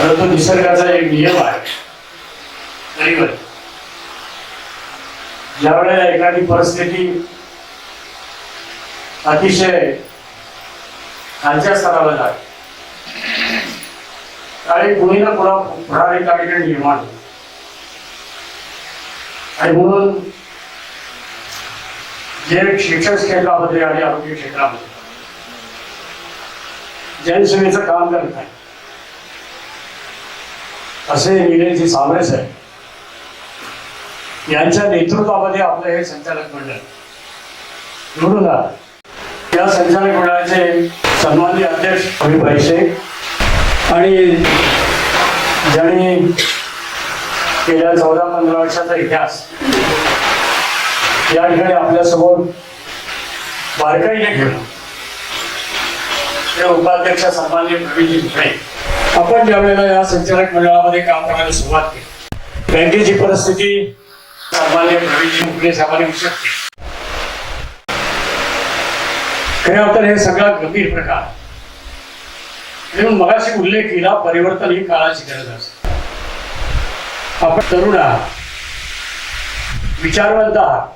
परंतु निसर्गाचा एक नियम आहे. ज्यावेळेला एखादी परिस्थिती अतिशय खालच्या स्तरावर जाते काही कुणी ना कुणा पुढारी एका निर्माण आणि म्हणून जे शिक्षण क्षेत्रामध्ये आणि आरोग्य क्षेत्रामध्ये जनसेवेचं काम करत आहे असे विनयजी सावळे साहेब. यांच्या नेतृत्वामध्ये आपलं हे संचालक मंडळ. निवडून या संचालक मंडळाचे सन्माननीय अध्यक्ष अभिभाई शेख आणि ज्यांनी गेल्या चौदा पंधरा वर्षाचा इतिहास या ठिकाणी आपल्यासमोर बारकाईने घेऊन ते उपाध्यक्ष सन्मान्य प्रवीणजी भुकणे. आपण ज्या वेळेला या संचालक मंडळामध्ये काम करायला सुरुवात केली बँकेची परिस्थिती सामान्य प्रवीणजी सामान्य होऊ शकते खऱ्या तर हे सगळा गंभीर प्रकार म्हणून मगाशी उल्लेख केला परिवर्तन ही काळाची गरज असते. आपण तरुण आहात विचारवंत आहात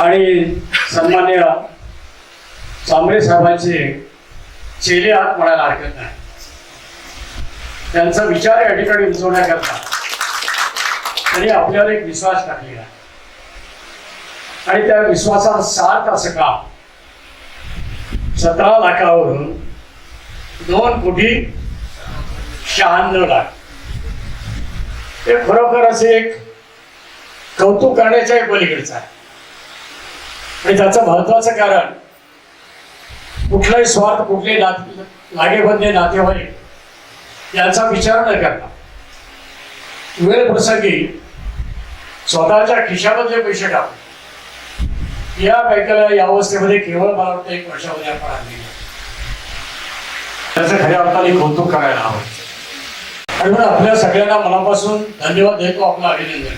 आणि सन्मान्य चांबरे साहेबांचे चेले आत म्हणायला हरकत नाही. त्यांचा विचार या ठिकाणी उंचवण्याकरता त्यांनी आपल्यावर एक विश्वास टाकलेला आणि त्या विश्वासाला सात असं काम सतरा लाखावरून दोन कोटी शहाण्णव लाख. हे खरोखर असे एक कौतुक करण्याच्या एक पलीकडचं आहे. आणि त्याचं महत्वाचं कारण कुठलाही स्वार्थ कुठले नाते लागेबंदे नातेवाईक यांचा विचार न करता. वेळ प्रसंगी स्वतःच्या खिशामधले पैसे टाकून या बँकेला या अवस्थेमध्ये केवळ मला वाटतं एक वर्षामध्ये आपण आणली त्याचं खऱ्या अर्थाने कौतुक करायला हवं. आणि म्हणून आपल्या सगळ्यांना मनापासून धन्यवाद देतो आपलं अभिनंदन.